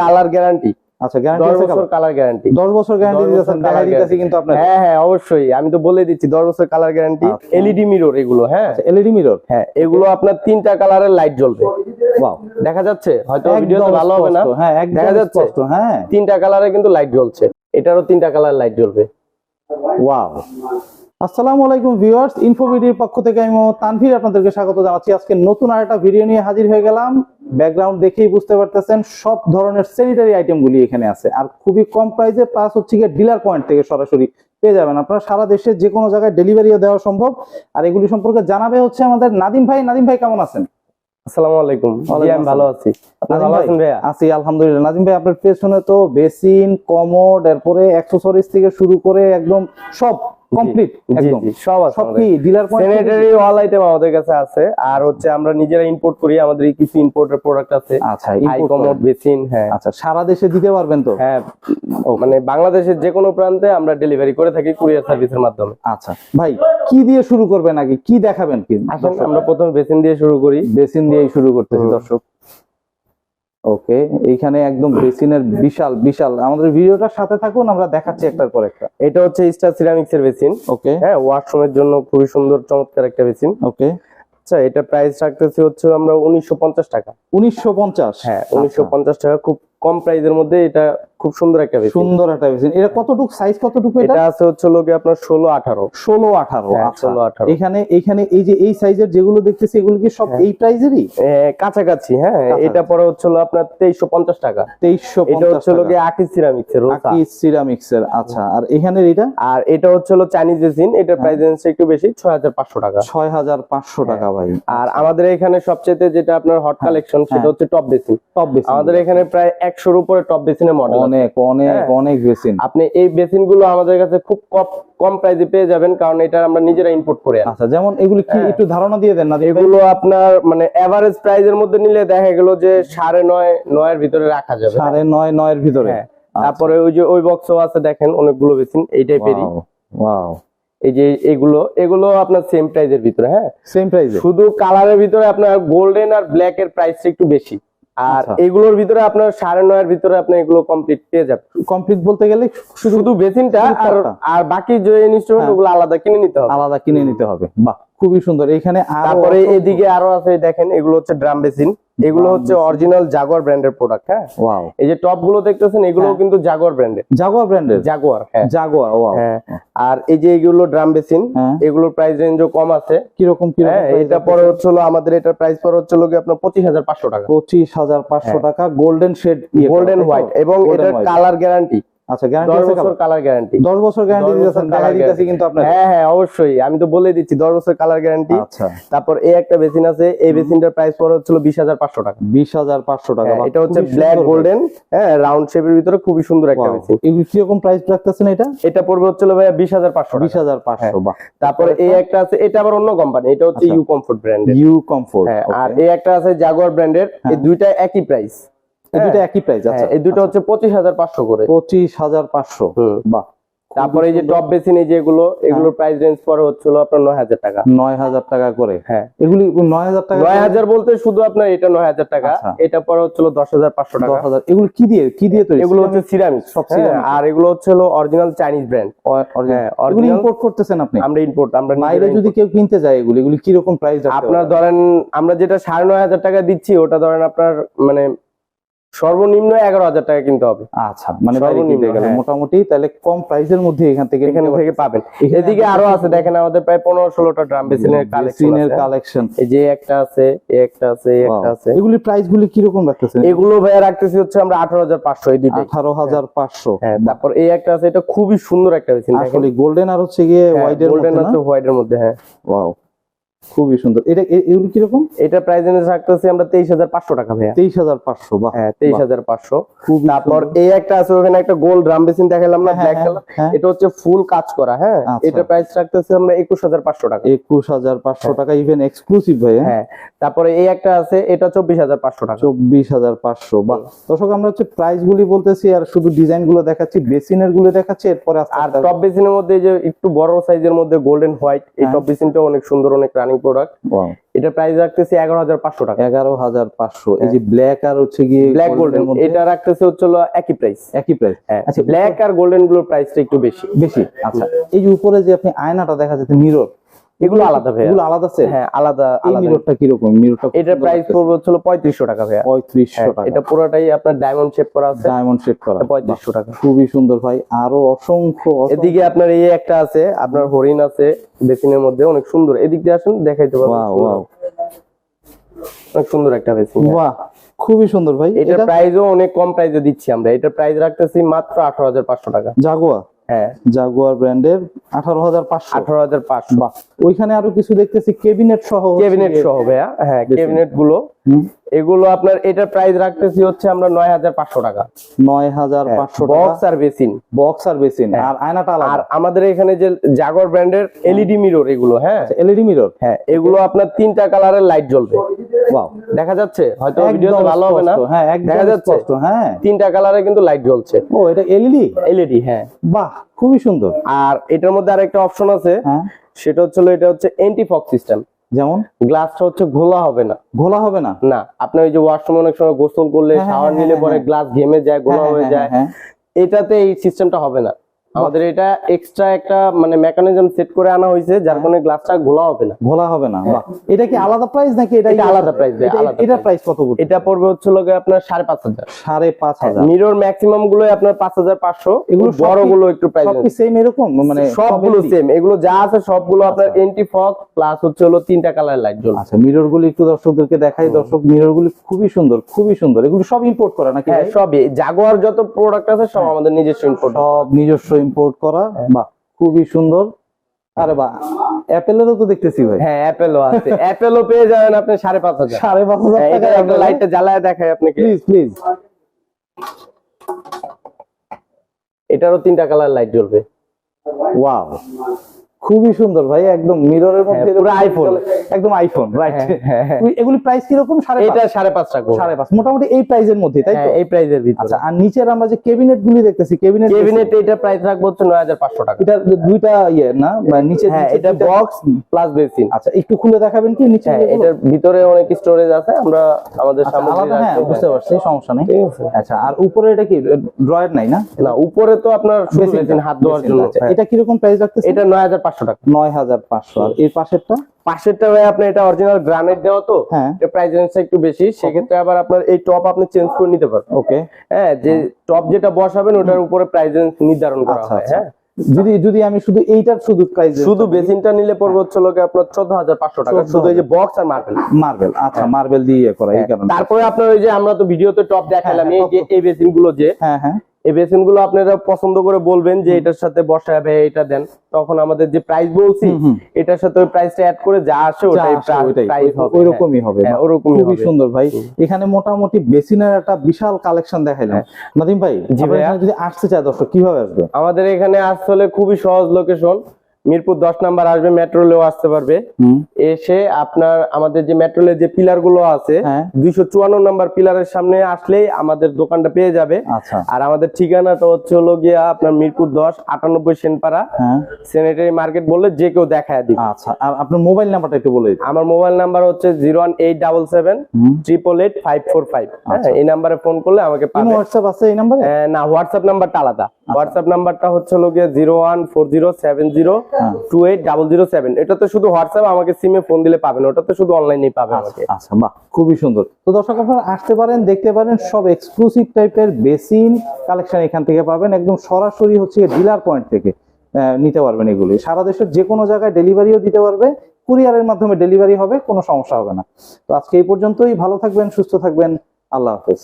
Colour guarantee আচ্ছা guarantee বছর colour. Guarantee 10 বছর গ্যারান্টি দিতেছেন বছর দিতেছি কিন্তু আপনার। হ্যাঁ হ্যাঁ অবশ্যই। আমি তো বলে দিচ্ছি দশ বছর কালার গ্যারান্টি আচ্ছা। এলইডি মিরর এগুলো হ্যাঁ। এলইডি মিরর হ্যাঁ এগুলো আপনার তিনটা কালারের লাইট জ্বলবে। ওয়াও দেখা যাচ্ছে? হয়তো ভিডিওতে ভালো হবে না? হ্যাঁ একদম দেখা যাচ্ছে? হ্যাঁ। তিনটা কালারে কিন্তু লাইট জ্বলছে। এটারও তিনটা কালার লাইট জ্বলবে। ওয়াও আসসালামু আলাইকুম ভিউয়ার্স ইনফোভিডির পক্ষ থেকে আমি তানভীর আপনাদেরকে স্বাগত জানাচ্ছি। আজকে নতুন আরেকটা ভিডিও নিয়ে হাজির হয়ে গেলাম। ব্যাকগ্রাউন্ড দেখেই বুঝতে পারতেছেন সব ধরনের স্যানিটারি আইটেমগুলি এখানে আছে। আর খুবই কম প্রাইসে প্লাস হচ্ছে গিয়ে ডিলার পয়েন্ট থেকে সরাসরি পেয়ে যাবেন আপনারা। সারা দেশে যে কোনো জায়গায় ডেলিভারিও দেওয়া সম্ভব। আর এগুলি সম্পর্কে জানাবে হচ্ছে আমাদের নাদিম ভাই। নাদিম ভাই কেমন আছেন? আসসালামু আলাইকুম। আমি ভালো আছি। ভালো আছেন ভাইয়া? আছি আলহামদুলিল্লাহ। নাদিম ভাই আপনার পেছনে তো বেসিন কমোড এরপরে অ্যাক্সেসরিজ থেকে শুরু করে একদম সব কমপ্লিট একদম। সব আছে সব কি dealer point sanitary all item আমাদের কাছে আছে। আর হচ্ছে আমরা নিজেরা ইম্পোর্ট করি আমাদের কিছু ইম্পোর্টের প্রোডাক্ট আছে। আচ্ছা আই import কমোড করেন। বেসিন হ্যাঁ। আচ্ছা সারা দেশে দিতে পারবেন তো? হ্যাঁ মানে বাংলাদেশের যে কোনো প্রান্তে আমরা ডেলিভারি করে থাকি কুরিয়ার সার্ভিসের মাধ্যমে। আচ্ছা ভাই কি দিয়ে শুরু করবেন আগে? কি দেখাবেন কি? আমরা প্রথমে বেসিন দিয়ে শুরু করি। বেসিন দিয়েই শুরু করতেছি দর্শক। ওকে এইখানে একদম বেসিনের বিশাল বিশাল। আমাদের ভিডিওটার সাথে থাকুন আমরা দেখাচ্ছি একটার পর একটা। এটা হচ্ছে স্টার সিরামিক্স এর বেসিন। ওকে। হ্যাঁ ওয়াশরুমের জন্য খুবই সুন্দর চমৎকার একটা বেসিন। ওকে। আচ্ছা এটা প্রাইস রাখতেছি হচ্ছে আমরা উনিশশো পঞ্চাশ টাকা। উনিশশো পঞ্চাশ। হ্যাঁ উনিশশো পঞ্চাশ টাকা। খুব কম প্রাইসের মধ্যে এটা খুব সুন্দর একটা বেসিন সুন্দর একটা বেসিন এটা কতটুকু সাইজ কতটুকু এটা? এটা আছে হচ্ছে লোকে আপনার ষোলো আঠারো। ষোলো আঠারো হ্যাঁ, আচ্ছা। 16, 18 এখানে এখানে এই যে এই সাইজের যেগুলো দেখতেছি এগুলো কি সব হ্যাঁ। এই প্রাইজেরই কাছাকাছি হ্যাঁ। এটা পরে হচ্ছে আপনার তেইশশো পঞ্চাশ টাকা। তেইশশো এটা হচ্ছে লোকে আকি আকি আচ্ছা। আর এখানে এটা? আর এটা হচ্ছে হলো চাইনিজ বেসিন হ্যাঁ। এটার প্রাইস একটু বেশি ছয় হাজার পাঁচশো টাকা। ছয় হাজার পাঁচশো টাকা ভাই। আর আমাদের এখানে সবচেয়ে যেটা আপনার হট কালেকশন সেটা হ্যাঁ। হচ্ছে টপ বেসিন টপ বেসিন আমাদের এখানে প্রায় একশোর উপরে টপ বেসিনের মডেল অনেক অনেক হ্যাঁ। অনেক বেসিন। আপনি এই বেসিনগুলো আমাদের কাছে খুব কম কম প্রাইসে পেয়ে যাবেন কারণ এটা আমরা নিজেরা ইম্পোর্ট করে আচ্ছা যেমন এগুলো কি হ্যাঁ। একটু ধারণা দিয়ে দেন না? এগুলো আপনার মানে এভারেজ প্রাইজের মধ্যে নিলে দেখা গেল যে সাড়ে নয় নয়ের ভিতরে রাখা যাবে। সাড়ে নয় নয়ের ভিতরে। হ্যাঁ। তারপরে ওই যে ওই বক্সও আছে দেখেন অনেকগুলো বেসিন এই টাইপেরই ওয়াও। এই যে এগুলো এগুলো আপনার সেম প্রাইজের ভিতরে হ্যাঁ। সেম প্রাইসে শুধু কালারের ভিতরে আপনার গোল্ডেন আর ব্ল্যাক এর প্রাইস একটু বেশি। আর আচ্ছা। এগুলোর ভিতরে আপনার সাড়ে নয়ের ভিতরে আপনি এগুলো কমপ্লিট পেয়ে যাবেন। কমপ্লিট বলতে গেলে শুধু বেসিনটা আর আর বাকি যে ইনস্ট্রুমেন্ট হ্যাঁ। ওগুলো আলাদা কিনে নিতে হবে। আলাদা কিনে নিতে হবে। বাহ। খুবই সুন্দর। এখানে আরও তারপরে এদিকে আরও আছে দেখেন এগুলো হচ্ছে ড্রাম বেসিন। এগুলো হচ্ছে। অরিজিনাল জাগুয়ার ব্র্যান্ডের প্রোডাক্ট হ্যাঁ? ওয়াও। এই যে টপগুলো দেখতেছেন এগুলো হ্যাঁ। কিন্তু জাগুয়ার ব্র্যান্ডের জাগুয়া ব্র্যান্ডের জাগুয়ার হ্যাঁ। Jaguar wow. হ্যাঁ। আর এই যে এগুলো ড্রাম বেসিন হ্যাঁ। এগুলোর প্রাইস রেঞ্জও কম আছে। কীরকম কি হ্যাঁ এটা পরে হচ্ছে হলো আমাদের এটা প্রাইস পরে হচ্ছে হলো গিয়ে আপনার পঁচিশ হাজার পাঁচশো টাকা। পঁচিশ হাজার পাঁচশো হ্যাঁ। টাকা গোল্ডেন শেড গোল্ডেন হোয়াইট এবং এটার কালার গ্যারান্টি আচ্ছা গ্যারান্টি আছে বছর কালার? গ্যারান্টি দশ বছর গ্যারান্টি দিতেছেন বছর দিতেছি কিন্তু আপনার হ্যাঁ হ্যাঁ অবশ্যই। আমি তো বলে দিচ্ছি দশ বছর কালার গ্যারান্টি আচ্ছা। তারপর এই একটা বেসিন আছে এই বেসিনটার প্রাইস পরে হচ্ছিল বিশ হাজার পাঁচশো টাকা। বিশ হাজার পাঁচশো টাকা হ্যাঁ, এটা হচ্ছে ব্ল্যাক গোল্ডেন হ্যাঁ রাউন্ড শেপের ভিতরে খুবই সুন্দর একটা প্রাইস রাখতেছেন এটা? এটা পড়বে হচ্ছিল ভাইয়া বাহ। তারপরে এই একটা আছে এটা আবার অন্য কোম্পানি এটা হচ্ছে। ইউ কমফোর্ট ব্র্যান্ডের ইউ কমফোর্ট হ্যাঁ আর এই একটা আছে জাগুয়ার ব্র্যান্ডের এই। দুইটা একই প্রাইস দুটো একই প্রাইস আচ্ছা। এই দুটো হচ্ছে পঁচিশ হাজার পাঁচশো করে। পঁচিশ হাজার পাঁচশো হুম। বাহ। তারপরে এই যে টপ বেসিন এই যেগুলো এগুলোর প্রাইস রেঞ্জ পরে হচ্ছিল আপনার নয় হাজার টাকা। নয় হাজার টাকা করে। হ্যাঁ। এগুলি নয় হাজার টাকা নয় হাজার বলতে শুধু আপনার এটা নয় হাজার টাকা আচ্ছা। এটা পরে হচ্ছিল দশ হাজার পাঁচশো টাকা। দশ হাজার। এগুলো কি দিয়ে কি দিয়ে তৈরি? এগুলো হচ্ছে সিরামিক? সব ceramic। আর এগুলো হচ্ছে অরিজিনাল চাইনিজ ব্র্যান্ড হ্যাঁ অরিজিনাল ইম্পোর্ট করতেছেন আপনি? আমরা ইম্পোর্ট আমরা বাইরে যদি কেউ কিনতে যায় এগুলো এগুলি কীরকম প্রাইস আপনার ধরেন আমরা যেটা সাড়ে নয় হাজার টাকা দিচ্ছি ওটা ধরেন আপনার মানে সর্বনিম্ন এগারো হাজার টাকা কিনতে হবে। আচ্ছা মানে হ্যাঁ। মোটামুটি তাহলে কম প্রাইসের মধ্যে এখান থেকে এখানে থেকে পাবেন। এদিকে আরও আছে দেখেন আমাদের প্রায় পনেরো ষোলোটা ড্রাম বেসিনের কালেকশন এই যে একটা আছে একটা আছে একটা আছে। এগুলি প্রাইস গুলি কীরকম রাখতেছেন? এগুলো ভাইয়া রাখতেছি হচ্ছে আমরা আঠারো হাজার পাঁচশো এই দুইটাই। আঠারো হাজার পাঁচশো। হ্যাঁ তারপর এই একটা আছে এটা খুবই সুন্দর একটা বেসিন আসলে গোল্ডেন আর হচ্ছে গিয়ে হোয়াইটের গোল্ডেন আছে হোয়াইট এর মধ্যে হ্যাঁ। ওয়াও খুবই সুন্দর। এটা এগুলো কীরকম? এটা প্রাইস রেঞ্জ রাখতেছি আমরা তেইশ হাজার পাঁচশো টাকা ভাইয়া। তেইশ হাজার পাঁচশো হ্যাঁ তেইশ হাজার পাঁচশো। তারপর এই একটা আছে ওখানে একটা গোল ড্রাম বেসিন দেখালাম না হ্যাঁ, ব্ল্যাক হ্যাঁ, কালার হ্যাঁ। এটা হচ্ছে ফুল কাজ করা হ্যাঁ। আচ্ছা। এটা প্রাইস রাখতেছি আমরা একুশ হাজার পাঁচশো টাকা। একুশ হাজার পাঁচশো টাকা ইভেন এক্সক্লুসিভ ভাই হ্যাঁ হ্যাঁ তারপরে এই একটা আছে এটা চব্বিশ হাজার পাঁচশো টাকা। চব্বিশ হাজার পাঁচশো বা দর্শক আমরা হচ্ছে প্রাইস গুলি বলতেছি আর শুধু ডিজাইনগুলো দেখাচ্ছি বেসিনেরগুলো দেখাচ্ছি এরপরে আর টপ বেসিনের মধ্যে যে একটু বড় সাইজের মধ্যে গোল্ডেন হোয়াইট এই হ্যাঁ। টপ বেসিনটা অনেক সুন্দর অনেক রানিং রানিং প্রোডাক্ট এটা প্রাইস রাখতেছি এগারো হাজার পাঁচশো টাকা। এগারো হাজার পাঁচশো। এই যে ব্ল্যাক আর হচ্ছে গিয়ে ব্ল্যাক গোল্ডেন এটা রাখতেছে হচ্ছে একই প্রাইস একই প্রাইস হ্যাঁ আচ্ছা, ব্ল্যাক আর গোল্ডেনগুলোর প্রাইসটা একটু বেশি। বেশি আচ্ছা। এই যে উপরে যে আপনি আয়নাটা দেখা যাচ্ছে মিরর এগুলো আলাদা ভাইয়া। এগুলো আলাদা সেট হ্যাঁ আলাদা আলাদা। মিররটা কীরকম? মিররটা এটার প্রাইস পড়বে হচ্ছে পঁয়ত্রিশশো টাকা ভাইয়া। পঁয়ত্রিশশো হ্যাঁ, টাকা। এটা পুরোটাই আপনার ডায়মন্ড শেপ করা আছে। ডায়মন্ড সেট করা। পঁয়ত্রিশশো টাকা। খুবই সুন্দর ভাই। আরও অসংখ্য এদিকে আপনার এই একটা আছে আপনার হরিণ আছে বেসিনের মধ্যে অনেক সুন্দর। এদিক দিয়ে আসুন দেখাইতে পারব। Wow wow. অনেক সুন্দর একটা বেসিন বাহ খুবই সুন্দর ভাই। এটার এটা? প্রাইসও অনেক কম প্রাইসে দিচ্ছি আমরা। এটা প্রাইস রাখতেছি মাত্র আঠারো হাজার পাঁচশো টাকা। জাগুয়া? হ্যাঁ। জাগুয়ার ব্র্যান্ডের আঠারো হাজার পাঁচশো। আঠারো হাজার পাঁচশো। বাহ। ওইখানে আরও কিছু দেখতেছি কেবিনেট সহ কেবিনেট সহ ভাইয়া। হ্যাঁ ক্যাবিনেটগুলো। এগুলো আপনার এটার প্রাইস রাখতেছি হচ্ছে আমরা নয় হাজার পাঁচশো টাকা। নয় হাজার পাঁচশো বক্স আর বেসিন। বক্স আর বেসিন আর আয়নাটা আর আমাদের এখানে যে জাগর ব্র্যান্ডের এলইডি মিরর এগুলো হ্যাঁ। এলইডি মিরর হ্যাঁ এগুলো আপনার তিনটা কালারের লাইট জ্বলবে। ওয়াও দেখা যাচ্ছে হয়তো ভিডিওতে ভালো হবে না। হ্যাঁ দেখা যাচ্ছে হ্যাঁ। তিনটা কালারে কিন্তু লাইট জ্বলছে। ও এটা এলইডি এলইডি হ্যাঁ। বাহ খুবই সুন্দর। আর এটার মধ্যে আরেকটা অপশন আছে হ্যাঁ। সেটা হচ্ছে এটা হচ্ছে এন্টি ফক সিস্টেম যেমন? গ্লাসটা হচ্ছে ঘোলা হবে না। ঘোলা হবে না? না আপনি ওই যে ওয়াশরুমে অনেক সময় গোসল করলে হ্যাঁ, শাওয়ার হ্যাঁ, নিলে হ্যাঁ, পরে হ্যাঁ। গ্লাস ঘেমে যায় ঘোলা হ্যাঁ, হয়ে হ্যাঁ, যায়। হ্যাঁ, এটাতে এই সিস্টেমটা হবে না। আমাদের এটা এক্সট্রা একটা মানে মেকানিজম সেট করে আনা হয়েছে যার কারণে গ্লাসটা ঘোলা হবে না। ঘোলা হবে না এটা কি আলাদা প্রাইস নাকি এটা আলাদা দেয়, এটা-। প্রাইস কত এটা পড়বে হচ্ছে লোকে আপনার সাড়ে পাঁচ হাজার। সাড়ে পাঁচ হাজার। মিরর ম্যাক্সিমাম গুলোই আপনার পাঁচ হাজার পাঁচশো। এগুলো বড়গুলো একটু প্রাইস সব সেম এরকম? মানে সবগুলো সেম এগুলো যা আছে সবগুলো আপনার এন্টি ফগ প্লাস হচ্ছে হলো তিনটা কালার লাইট জ্বলবে। আচ্ছা মিরর গুলি একটু দর্শকদেরকে দেখাই। দর্শক মিরর গুলি খুবই সুন্দর খুবই সুন্দর। এগুলো সব ইম্পোর্ট করা নাকি হ্যাঁ সবই। জাগুয়ার যত প্রোডাক্ট আছে সব আমাদের নিজস্ব ইম্পোর্ট সব নিজস্ব ইম্পোর্ট করা বা খুবই সুন্দর। আরে বা অ্যাপেলেরও তো দেখতেছি ভাই। হ্যাঁ অ্যাপেলও আছে। অ্যাপেলও পেয়ে যাবেন আপনি সাড়ে পাঁচ হাজার। সাড়ে পাঁচ হাজার টাকা একটা লাইটটা জ্বালায় দেখায় আপনাকে। প্লিজ প্লিজ এটারও তিনটা কালার লাইট জ্বলবে। ওয়াও খুবই সুন্দর ভাই একদম মিররের মধ্যে হ্যাঁ, পুরো। চলে। একদম আইফোন রাইট হ্যাঁ, হ্যাঁ। এগুলি প্রাইস কীরকম? সাড়ে এটা পাঁচ সাড়ে পাঁচ টাকা সাড়ে পাঁচ। মোটামুটি এই প্রাইজের মধ্যে তাই তো? এই প্রাইজের ভিতরে। আচ্ছা আর নিচের আমরা যে কেবিনেট গুলি দেখতেছি কেবিনেট কেবিনেট এটা প্রাইস রাখব হচ্ছে নয় হাজার পাঁচশো টাকা। এটা দুইটা ইয়ে না? বা নিচে এটা বক্স প্লাস বেসিন আচ্ছা একটু খুলে দেখাবেন কি নিচে এটার ভিতরে অনেক স্টোরেজ আছে আমরা আমাদের আচ্ছা, আলাদা হ্যাঁ বুঝতে পারছি সমস্যা নেই। আচ্ছা আর উপরে এটা কি ড্রয়ার নাই না? না উপরে তো আপনার বেসিন হাত ধোয়ার জন্য। আচ্ছা। এটা কীরকম প্রাইস রাখতেছে এটা নয় হাজার পাঁচশো টাকা। নয় হাজার পাঁচশো। আর এর পাশেরটা? পাশেরটা ভাই আপনি এটা অরিজিনাল গ্রানাইট দেওয়া তো হ্যাঁ। প্রাইস রেঞ্জটা একটু বেশি সেক্ষেত্রে আবার আপনার এই টপ আপনি চেঞ্জ করে নিতে পারবেন। ওকে হ্যাঁ যে টপ যেটা বসাবেন ওটার উপরে প্রাইস রেঞ্জ নির্ধারণ করা আচ্ছা হয় আচ্ছা। হ্যাঁ। যদি যদি আমি শুধু এইটার শুধু প্রাইস শুধু বেসিনটা নিলে পড়বে হচ্ছে লোকে আপনার চোদ্দ হাজার পাঁচশো টাকা। শুধু এই যে বক্স আর মার্বেল মার্বেল আচ্ছা মার্বেল দিয়ে করা এই কারণে। তারপরে আপনার ওই যে আমরা তো ভিডিওতে টপ দেখালাম হ্যাঁ, এই যে এই বেসিনগুলো যে হ্যাঁ হ্যাঁ। এই বেসিনগুলো আপনারা পছন্দ করে বলবেন যে এটার সাথে বসাবে এটা দেন। তখন আমাদের যে প্রাইস বলছি। এটার সাথে ওই প্রাইসটা অ্যাড করে যা আসে ওটাই ওইটাই, প্রাইস হবে। ওইরকমই হবে ওইরকমই খুব ওরকমই খুবই সুন্দর ভাই। এখানে মোটামুটি বেসিনের একটা বিশাল কালেকশন দেখাইলাম। নাদিম ভাই। যদি আসতে চায় দর্শক কীভাবে আসবে? আমাদের এখানে আসলে খুবই সহজ লোকেশন মিরপুর দশ নাম্বার আসবে মেট্রো রেলেও আসতে পারবে। এসে আপনার আমাদের যে মেট্রো রেলের যে পিলারগুলো আছে হ্যাঁ। দুইশো চুয়ান্ন নাম্বার পিলারের সামনে আসলেই আমাদের দোকানটা পেয়ে যাবে। আচ্ছা। আর আমাদের ঠিকানাটা হচ্ছে হলো গিয়া আপনার মিরপুর দশ আটানব্বই সেনপাড়া হ্যাঁ। স্যানিটারি মার্কেট বললে যে কেউ দেখায় দিবে। আচ্ছা আর আপনার মোবাইল নাম্বারটা একটু বলে আমার মোবাইল নাম্বার হচ্ছে zero one eight double seven triple eight five four five. আচ্ছা। এই নাম্বারে ফোন করলে আমাকে হোয়াটসঅ্যাপ আছে এই নাম্বারে? না হোয়াটসঅ্যাপ নাম্বারটা আলাদা। আচ্ছা। হোয়াটসঅ্যাপ নাম্বারটা হচ্ছে হলো গিয়ে zero one four zero seven zero হ্যাঁ। Two eight double zero seven এটা তো শুধু হোয়াটসঅ্যাপ আমাকে সিমে ফোন দিলে পাবেন ওটা তো শুধু অনলাইনেই পাবে আমাকে আচ্ছা বাহ খুবই সুন্দর তো দর্শক আপনারা আসতে পারেন দেখতে পারেন সব এক্সক্লুসিভ টাইপের বেসিন কালেকশন এখান থেকে পাবেন একদম সরাসরি হচ্ছে ডিলার পয়েন্ট থেকে নিতে পারবেন এগুলি সারা দেশের যে কোনো জায়গায় ডেলিভারিও দিতে পারবে কুরিয়ারের মাধ্যমে ডেলিভারি হবে কোনো সমস্যা হবে না তো আজকে এই পর্যন্তই ভালো থাকবেন সুস্থ থাকবেন আল্লাহ হাফেজ